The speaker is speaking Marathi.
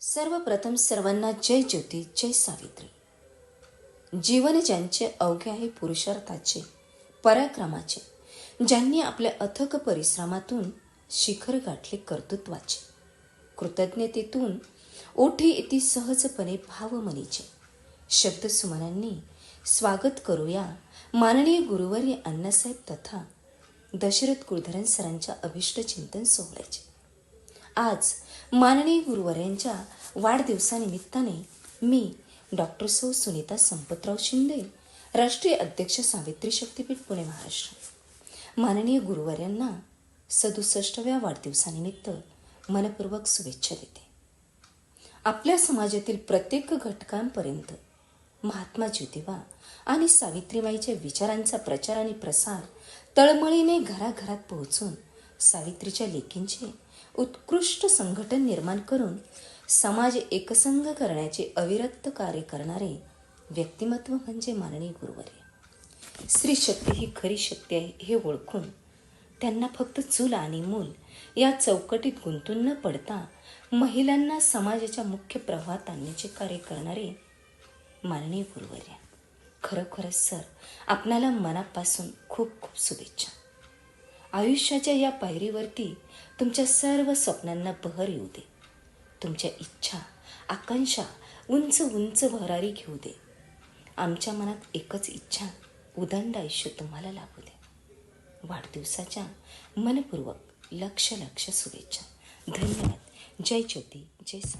सर्वप्रथम सर्वांना जय ज्योती जय सावित्री. जीवन ज्यांचे अवघे आहे पुरुषार्थाचे पराक्रमाचे ज्यांनी आपल्या अथक परिश्रमातून शिखर गाठले कर्तृत्वाचे. कृतज्ञतेतून ओठी येती सहजपणे भावमनीचे. शब्दसुमनांनी स्वागत करूया माननीय गुरुवर्य अण्णासाहेब तथा दशरथ कुलधरन सरांच्या अभिष्ट चिंतन सोहळ्याचे. आज माननीय गुरुवर्यांच्या वाढदिवसानिमित्ताने मी डॉक्टर सौ सुनीता संपतराव शिंदे राष्ट्रीय अध्यक्ष सावित्री शक्तीपीठ पुणे महाराष्ट्र. माननीय गुरुवर्यांना सदुसष्टव्या वाढदिवसानिमित्त मनपूर्वक शुभेच्छा देते. आपल्या समाजातील प्रत्येक घटकांपर्यंत महात्मा ज्योतिबा आणि सावित्रीबाईच्या विचारांचा प्रचार आणि प्रसार तळमळीने घराघरात पोहोचून सावित्रीच्या लेखींचे उत्कृष्ट संघटन निर्माण करून समाज एकसंघ करण्याचे अविरक्त कार्य करणारे व्यक्तिमत्व म्हणजे माननीय गुरुवर्य. स्त्री शक्ती ही खरी शक्ती आहे हे ओळखून त्यांना फक्त चूल आणि मूल या चौकटीत गुंतून न पडता महिलांना समाजाच्या मुख्य प्रवाहात आणण्याचे कार्य करणारे माननीय गुरुवर्य. खरोखरच सर आपणाला मनापासून खूप खूप शुभेच्छा. आयुष्याच्या या पायरीवरती तुमच्या सर्व स्वप्नांना बहर येऊ दे. तुमच्या इच्छा आकांक्षा उंच उंच भरारी घेऊ दे. आमच्या मनात एकच इच्छा उदंड आयुष्य तुम्हाला लाभू दे. वाढदिवसाच्या मनपूर्वक लक्ष लक्ष शुभेच्छा. धन्यवाद. जय ज्योती जय सा